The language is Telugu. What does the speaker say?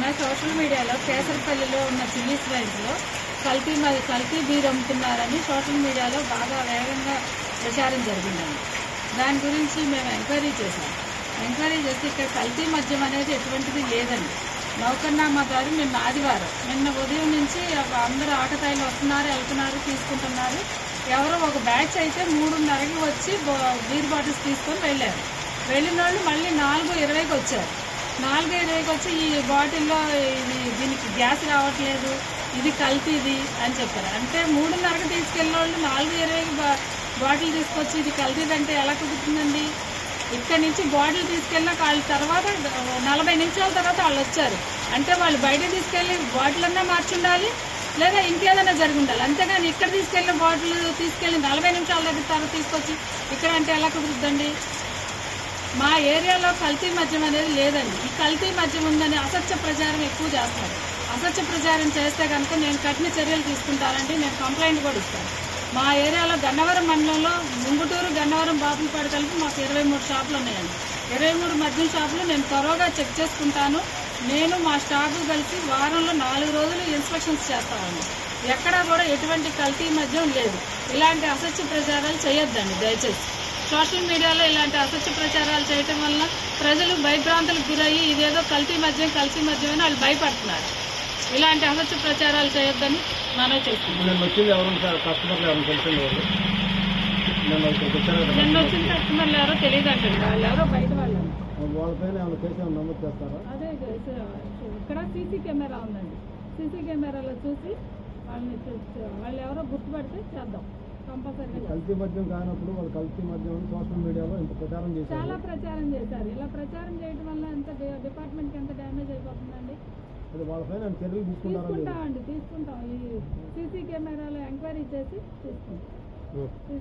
మొన్న సోషల్ మీడియాలో కేసరపల్లిలో ఉన్న చిల్లీస్ రైస్లో కల్తీ మ- కల్తీ బీర్ అమ్ముతున్నారని సోషల్ మీడియాలో బాగా వేగంగా ప్రచారం జరిగిందండి. దాని గురించి మేము ఎంక్వైరీ చేశాం. ఎంక్వైరీ చేస్తే ఇక్కడ కల్తీ మద్యం అనేది ఎటువంటిది లేదండి. నౌకర్నామా గారు నిన్న ఆదివారం నిన్న ఉదయం నుంచి అందరూ ఆటతాయిలు వస్తున్నారు వెళ్తున్నారు తీసుకుంటున్నారు. ఎవరో ఒక బ్యాచ్ అయితే మూడున్నరకి వచ్చి బీర్ బాటిల్స్ తీసుకొని వెళ్ళారు. వెళ్ళిన వాళ్ళు మళ్ళీ నాలుగు ఇరవైకి వచ్చారు. నాలుగు వచ్చి ఈ బాటిల్లో ఇది దీనికి గ్యాస్ రావట్లేదు ఇది కల్తీది అని చెప్పారు. అంటే మూడున్నరకు తీసుకెళ్ళిన వాళ్ళు నాలుగు ఇరవైకి బా బాటిల్ తీసుకొచ్చి ఇది కల్తీది అంటే ఎలా కుదురుతుందండి? ఇక్కడి నుంచి బాటిల్ తీసుకెళ్ళిన వాళ్ళ తర్వాత నలభై నిమిషాల తర్వాత వాళ్ళు వచ్చారు. అంటే వాళ్ళు బయట తీసుకెళ్ళి బాటిల్ అన్నా మార్చుండాలి లేదా ఇంకేదైనా జరిగి ఉండాలి అంతేగాని ఇక్కడ తీసుకెళ్ళిన బాటిల్ తీసుకెళ్ళి నలభై నిమిషాల దగ్గర తర్వాత తీసుకొచ్చి ఇక్కడ అంటే ఎలా కుదురుద్దండి? మా ఏరియాలో కల్తీ మద్యం అనేది లేదండి. ఈ కల్తీ మద్యం ఉందని అసత్య ప్రచారం ఎక్కువ చేస్తారు. అసత్య ప్రచారం చేస్తే కనుక నేను కఠిన చర్యలు తీసుకుంటానండి. నేను కంప్లైంట్ కూడా ఇస్తాను. మా ఏరియాలో గన్నవరం మండలంలో ముంగుటూరు గన్నవరం బాపులపాడు కలిపి మాకు ఇరవై మూడు షాపులు ఉన్నాయండి. ఇరవై మూడు మద్యం షాపులు నేను త్వరగా చెక్ చేసుకుంటాను. నేను మా స్టాఫ్ కలిసి వారంలో నాలుగు రోజులు ఇన్స్పెక్షన్స్ చేస్తామండి. ఎక్కడా కూడా ఎటువంటి కల్తీ మద్యం లేదు. ఇలాంటి అసత్య ప్రచారాలు చేయొద్దండి దయచేసి. సోషల్ మీడియాలో ఇలాంటి అసత్య ప్రచారాలు చేయటం వల్ల ప్రజలు భయభ్రాంతులకు గురయ్యి ఇదేదో కల్తీ మద్యం కల్తీ మద్యం అని వాళ్ళు భయపడుతున్నారు. ఇలాంటి అసత్య ప్రచారాలు చేయొద్దని మనవి చేస్తున్నాం. వచ్చాను కదా. నిన్న వచ్చిన కస్టమర్లు ఎవరో తెలియదు అంటండి వాళ్ళు ఎవరో బయట వాళ్ళు. అదే ఇక్కడ సీసీ కెమెరా ఉందండి. సీసీ కెమెరాలో చూసి వాళ్ళని వాళ్ళు ఎవరో గుర్తుపడితే చేద్దాం. కల్తీ మద్యం కానప్పుడు వాళ్ళు కల్తీ మద్యం సోషల్ మీడియాలో ఇంత ప్రచారం చేశారు. చాలా ప్రచారం చేశారు. ఇలా ప్రచారం చేయడం వల్ల ఎంత డిపార్ట్మెంట్కి ఎంత డ్యామేజ్ అయిపోతుందండి? అది వాళ్ళపైన చర్యలు తీసుకుంటారా మీరు తీసుకుంటామండి తీసుకుంటాం. ఈ సీసీ కెమెరాలో ఎంక్వైరీ చేసి తీసుకుంటాం.